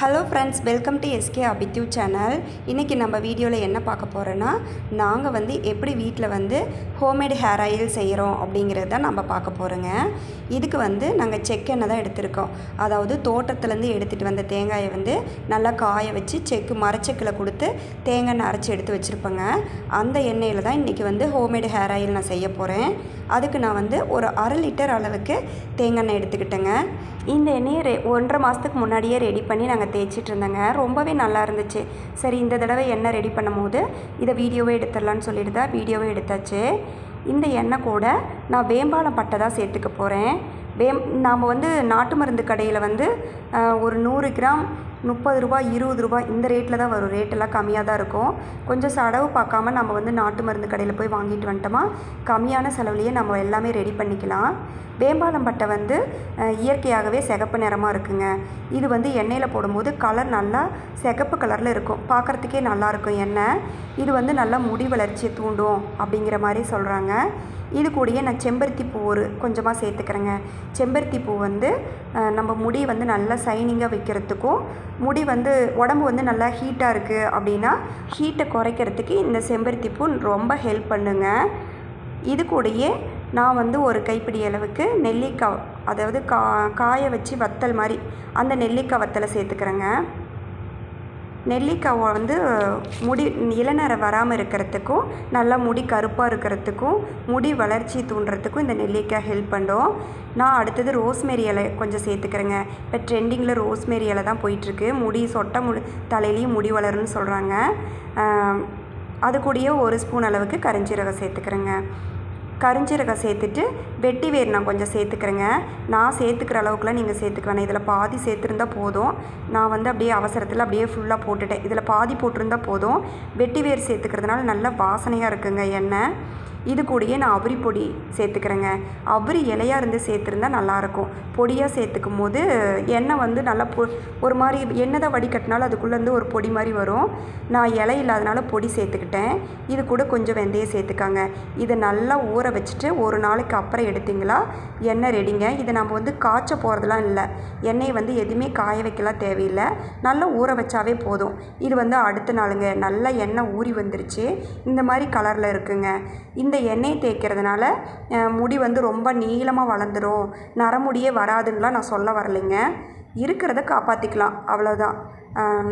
Hello friends welcome to SK அபித்யூ channel இன்றைக்கி நம்ம வீடியோவில் என்ன பார்க்க போகிறோன்னா நாங்கள் வந்து எப்படி வீட்டில் வந்து ஹோம்மேடு ஹேர் ஆயில் செய்கிறோம் அப்படிங்கிறது தான் நம்ம பார்க்க போகிறோங்க இதுக்கு வந்து நாங்கள் செக்கெண்ணெய் தான் எடுத்திருக்கோம். அதாவது தோட்டத்துலேருந்து எடுத்துகிட்டு வந்த தேங்காயை வந்து நல்லா காய வச்சு செக்கு மரச்செக்கில் கொடுத்து தேங்காய் அரைச்சி எடுத்து வச்சுருப்பேங்க. அந்த எண்ணெயில் தான் இன்றைக்கி வந்து ஹோம்மேடு ஹேர் ஆயில் நான் செய்ய போகிறேன் அதுக்கு நான் வந்து ஒரு அரை லிட்டர் அளவுக்கு தேங்காய் எண்ணெய் எடுத்துக்கிட்டேங்க. இந்த எண்ணெயை ரெ ஒன்றரை மாதத்துக்கு முன்னாடியே ரெடி பண்ணி நாங்கள் தேய்ச்சிட்டு இருந்தோங்க. ரொம்பவே நல்லா இருந்துச்சு. சரி இந்த தடவை எண்ணெய் ரெடி பண்ணும் போது இதை வீடியோவே எடுத்துடலான்னு சொல்லிட்டு தான் வீடியோவே எடுத்தாச்சு. இந்த எண்ணெய் கூட நான் வேம்பாலம் பட்டை தான் சேர்த்துக்க போகிறேன் வேம் நாம் வந்து நாட்டு மருந்து கடையில் வந்து ஒரு நூறு கிராம் முப்பது ரூபா இருபது ரூபா இந்த ரேட்டில் தான் வரும். ரேட்டெல்லாம் கம்மியாக தான் இருக்கும். கொஞ்சம் செலவு பார்க்காம நம்ம வந்து நாட்டு மருந்து கடையில் போய் வாங்கிட்டு வந்துட்டோமா கம்மியான செலவுலேயே நம்ம எல்லாமே ரெடி பண்ணிக்கலாம். வேம்பாலம் பட்டை வந்து இயற்கையாகவே சிகப்பு நிறமாக இருக்குங்க. இது வந்து எண்ணெயில் போடும்போது கலர் நல்லா சிகப்பு கலரில் இருக்கும். பார்க்குறதுக்கே நல்லாயிருக்கும் எண்ணெய். இது வந்து நல்லா முடி வளர்ச்சியை தூண்டும் அப்படிங்கிற மாதிரி சொல்கிறாங்க இது கூடயே நான் செம்பருத்தி பூ ஒரு கொஞ்சமாக சேர்த்துக்கிறேங்க. செம்பருத்தி பூ வந்து நம்ம முடி வந்து நல்லா சைனிங்காக வைக்கிறதுக்கும் முடி வந்து உடம்பு வந்து நல்லா ஹீட்டாக இருக்குது அப்படின்னா ஹீட்டை குறைக்கிறதுக்கு இந்த செம்பருத்தி பூ ரொம்ப ஹெல்ப் பண்ணுங்க. இது கூடயே நான் வந்து ஒரு கைப்பிடி அளவுக்கு நெல்லிக்காய் அதாவது கா காய வச்சு வத்தல் மாதிரி அந்த நெல்லிக்காய் வத்தலை சேர்த்துக்கிறேங்க. நெல்லிக்காவை வந்து முடி இளநரை வராமல் இருக்கிறதுக்கும் நல்லா முடி கருப்பாக இருக்கிறதுக்கும் முடி வளர்ச்சி தூண்டுறதுக்கும் இந்த நெல்லிக்காய் ஹெல்ப் பண்ணும். நான் அடுத்தது ரோஸ்மேரி இலை கொஞ்சம் சேர்த்துக்கிறேங்க. இப்போ ட்ரெண்டிங்கில் ரோஸ்மேரி இலை தான் போயிட்டுருக்கு. முடி சொட்டை முடி தலையிலையும் முடி வளரும்னு சொல்கிறாங்க அது கூடயே ஒரு ஸ்பூன் அளவுக்கு கரிஞ்சீரகம் சேர்த்துக்கிறேங்க. கரிஞ்சீரகம் சேர்த்துட்டு வெட்டி வேர் நான் கொஞ்சம் சேர்த்துக்கிறேங்க. நான் சேர்த்துக்கிற அளவுக்குலாம் நீங்கள் சேர்த்துக்க வேணாம். இதில் பாதி சேர்த்துருந்தா போதும். நான் வந்து அப்படியே அவசரத்தில் அப்படியே ஃபுல்லாக போட்டுட்டேன். இதில் பாதி போட்டிருந்தா போதும். வெட்டி வேர் சேர்த்துக்கிறதுனால நல்ல வாசனையாக இருக்குங்க எண்ணெய். இது கூடயே நான் அவரி பொடி சேர்த்துக்கிறேங்க. அவரி இலையாக இருந்து சேர்த்துருந்தா நல்லாயிருக்கும். பொடியாக சேர்த்துக்கும் போது எண்ணெய் வந்து நல்லா பொ ஒரு மாதிரி எண்ணெய் தான் வடிகட்டினாலும் அதுக்குள்ளேருந்து ஒரு பொடி மாதிரி வரும். நான் இலை இல்லாதனால பொடி சேர்த்துக்கிட்டேன். இது கூட கொஞ்சம் வெந்தயம் சேர்த்துக்காங்க. இதை நல்லா ஊற வச்சுட்டு ஒரு நாளைக்கு அப்புறம் எடுத்தீங்களா எண்ணெய் ரெடிங்க. இதை நம்ம வந்து காய்ச்ச போகிறதுலாம் இல்லை. எண்ணெயை வந்து எதுவுமே காய வைக்கலாம் தேவையில்லை. நல்லா ஊற வச்சாவே போதும். இது வந்து அடுத்த நாளுங்க. நல்லா எண்ணெய் ஊறி வந்துருச்சு. இந்த மாதிரி கலரில் இருக்குங்க. இந்த எண்ணெய் தேய்க்கிறதுனால முடி வந்து ரொம்ப நீளமாக வளர்ந்துடும் நரமுடியே வராதுன்னெலாம் நான் சொல்ல வரலைங்க. இருக்கிறத காப்பாற்றிக்கலாம் அவ்வளோதான்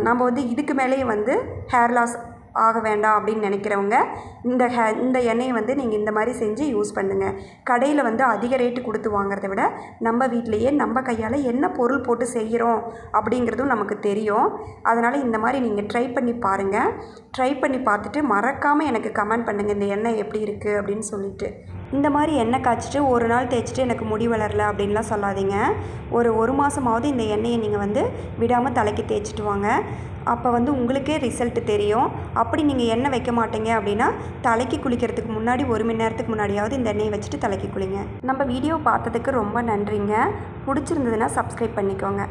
நம்ம வந்து இதுக்கு மேலேயே வந்து ஹேர் லாஸ் ஆக வேண்டாம் அப்படின்னு நினைக்கிறவங்க இந்த ஹே இந்த எண்ணெயை வந்து நீங்கள் இந்த மாதிரி செஞ்சு யூஸ் பண்ணுங்கள் கடையில் வந்து அதிக ரேட்டு கொடுத்து வாங்குறத விட நம்ம வீட்டிலையே நம்ம கையால் என்ன பொருள் போட்டு செய்கிறோம் அப்படிங்கிறதும் நமக்கு தெரியும். அதனால் இந்த மாதிரி நீங்கள் ட்ரை பண்ணி பாருங்கள் ட்ரை பண்ணி பார்த்துட்டு மறக்காமல் எனக்கு கமெண்ட் பண்ணுங்கள் இந்த எண்ணெய் எப்படி இருக்குது அப்படின்னு சொல்லிட்டு. இந்த மாதிரி எண்ணெய் காய்ச்சிட்டு ஒரு நாள் தேய்ச்சிட்டு எனக்கு முடி வளரல அப்படின்லாம் சொல்லாதீங்க. ஒரு ஒரு மாதமாவது இந்த எண்ணெயை நீங்கள் வந்து விடாமல் தலைக்கு தேய்ச்சிட்டு வாங்க. அப்போ வந்து உங்களுக்கே ரிசல்ட் தெரியும். அப்படி நீங்கள் எண்ணெய் வைக்க மாட்டீங்க அப்படின்னா தலைக்கு குளிக்கிறதுக்கு முன்னாடி ஒரு மணி நேரத்துக்கு முன்னாடியாவது இந்த எண்ணெயை வச்சுட்டு தலைக்கு குளிங்க. நம்ம வீடியோ பார்த்ததுக்கு ரொம்ப நன்றிங்க. பிடிச்சிருந்ததுன்னா சப்ஸ்கிரைப் பண்ணிக்கோங்க.